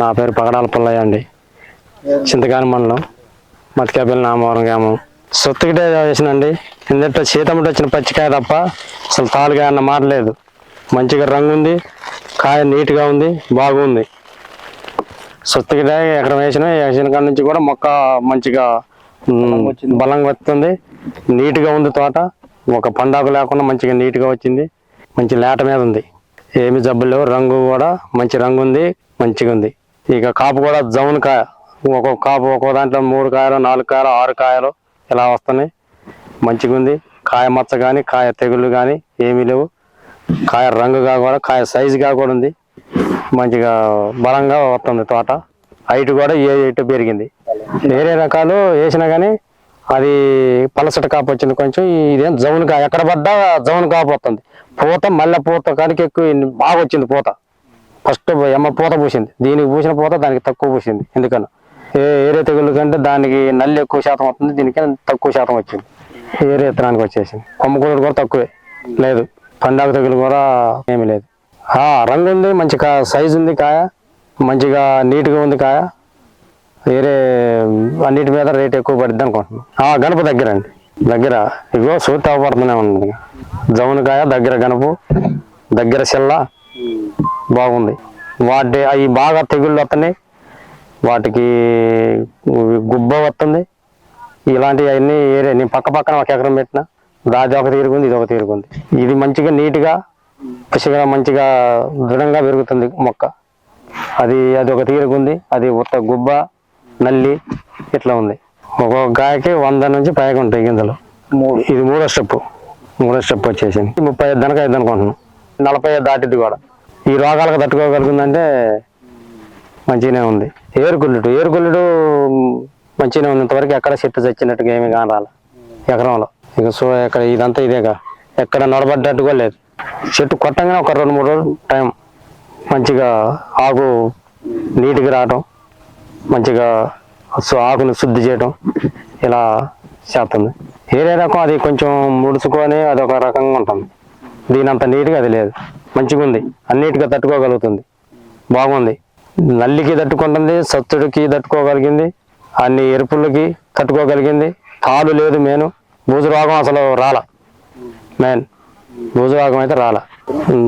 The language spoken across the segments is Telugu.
నా పేరు పగడాల పుల్లయ్య అండి. చింతకాని మండలం మతికాపల్లి నామవరం గ్రామం. సొత్తుకిటే వేసినండి. ఎందుకంటే సీతమ్మటి వచ్చిన పచ్చికాయ తప్ప అసలు తాలుగా అన్న మాట లేదు. మంచిగా రంగు ఉంది కాయ నీట్గా ఉంది బాగుంది. సొత్తుకిటే ఎక్కడ వేసిన వేసిన కాడ నుంచి కూడా మొక్క మంచిగా బలంగా వస్తుంది. నీట్గా ఉంది తోట ఒక పండాకు లేకుండా మంచిగా నీట్గా వచ్చింది. మంచి లేట మీద ఉంది. ఏమి జబ్బులు రంగు కూడా మంచి రంగు ఉంది మంచిగా ఉంది. ఇక కాపు కూడా జౌన్ కాయ ఒక్కొక్క కాపు ఒక్కొక్క దాంట్లో మూడు కాయలు నాలుగు కాయలు ఆరు కాయలు ఇలా వస్తున్నాయి? మంచిగా ఉంది. కాయ మచ్చ కానీ కాయ తెగుళ్ళు కానీ ఏమీ లేవు. కాయ రంగుగా కూడా కాయ సైజుగా కూడా ఉంది. మంచిగా బలంగా వస్తుంది తోట. హైట్ కూడా ఏ హైట్ పెరిగింది. వేరే రకాలు వేసినా కానీ అది పలసట కాపు వచ్చింది కొంచెం. ఇదేం జౌన్ కాయ ఎక్కడ పడ్డా జౌన్ కాపు వస్తుంది. పూత మళ్ళీ పూత కాడికి ఎక్కువ బాగా వచ్చింది పూత. ఫస్ట్ ఎమ్మ పూత పూసింది. దీనికి పూసిన పూత దానికి తక్కువ పూసింది. ఎందుకన్నా ఏ ఏరే తెగులు కంటే దానికి నల్లి ఎక్కువ శాతం వస్తుంది. దీనికి తక్కువ శాతం వచ్చింది. ఏరే విత్తనానికి వచ్చేసింది. కొమ్మ కూడా తక్కువే. లేదు. పండాకు తెగులు కూడా ఏమీ లేదు. ఆ, రంగు ఉంది మంచి కా సైజు ఉంది కాయ. మంచిగా నీట్గా ఉంది కాయ. వేరే అన్నిటి మీద రేట్ ఎక్కువ పడుద్ది అనుకుంటున్నాను. గణప దగ్గర అండి దగ్గర ఇగో సూట్ అవపడుతూనే ఉంది. జమును కాయ దగ్గర గణపు దగ్గర సెల్ల బాగుంది. వాటి అవి బాగా తెగుళ్ళు వస్తున్నాయి వాటికి గుబ్బ వస్తుంది ఇలాంటివి అన్నీ ఏరే నేను పక్క పక్కన ఒక ఎకరం పెట్టిన దాది ఒక తీరుకుంది ఇది ఒక తీరుకుంది ఇది మంచిగా నీట్గా పసిగా మంచిగా దృఢంగా పెరుగుతుంది మొక్క. అది అది ఒక తీరుకుంది అది ఉత్త గుబ్బ నల్లి ఇట్లా ఉంది. ఒక్కొక్క కాయకి వంద నుంచి పైగా ఉంటాయి గింజలు. మూడు. ఇది మూడో స్టెప్ మూడో స్టెప్ వచ్చేసింది. ముప్పై ఐదు దానికి ఐదు అనుకుంటున్నాను నలభై ఐదు దాటిద్ది కూడా. ఈ రోగాలకు తట్టుకోగలుగుతుందంటే మంచిగానే ఉంది. ఏరుకుళ్ళుడు ఏరుకుళ్ళుడు మంచిగానే ఉంది ఇంతవరకు ఎక్కడ చెట్టు చచ్చినట్టుగా ఏమి కానాల ఎకరంలో. ఇక సో ఎక్కడ ఇదంతా ఇదేగా. ఎక్కడ నడబడ్డట్టు కూడా లేదు. చెట్టు కొట్టంగానే ఒక రెండు మూడు రోజులు టైం. మంచిగా ఆకు నీటికి రావటం మంచిగా ఆకును ఆకుని శుద్ధి చేయటం ఇలా చేస్తుంది. వేరే రకం అది కొంచెం ముడుచుకొని అది ఒక రకంగా ఉంటుంది. దీని అంత నీట్గా అది లేదు. మంచిగా ఉంది అన్నిటిగా తట్టుకోగలుగుతుంది. బాగుంది. నల్లికి తట్టుకుంటుంది సత్తుడికి తట్టుకోగలిగింది అన్ని ఎరుపులకి తట్టుకోగలిగింది. కాలు లేదు మేను భూజురాగం అసలు రాల. మెయిన్. భూజురాగం అయితే రాల.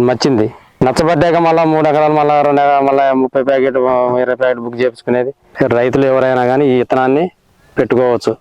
నచ్చింది. నచ్చబడ్డాక మళ్ళీ మూడు ఎకరాలు మళ్ళీ రెండు ఎకరాలు మళ్ళీ ముప్పై ప్యాకెట్ ఇరవై ప్యాకెట్ బుక్ చేపించుకునేది రైతులు ఎవరైనా కానీ ఈ విత్తనాన్ని పెట్టుకోవచ్చు.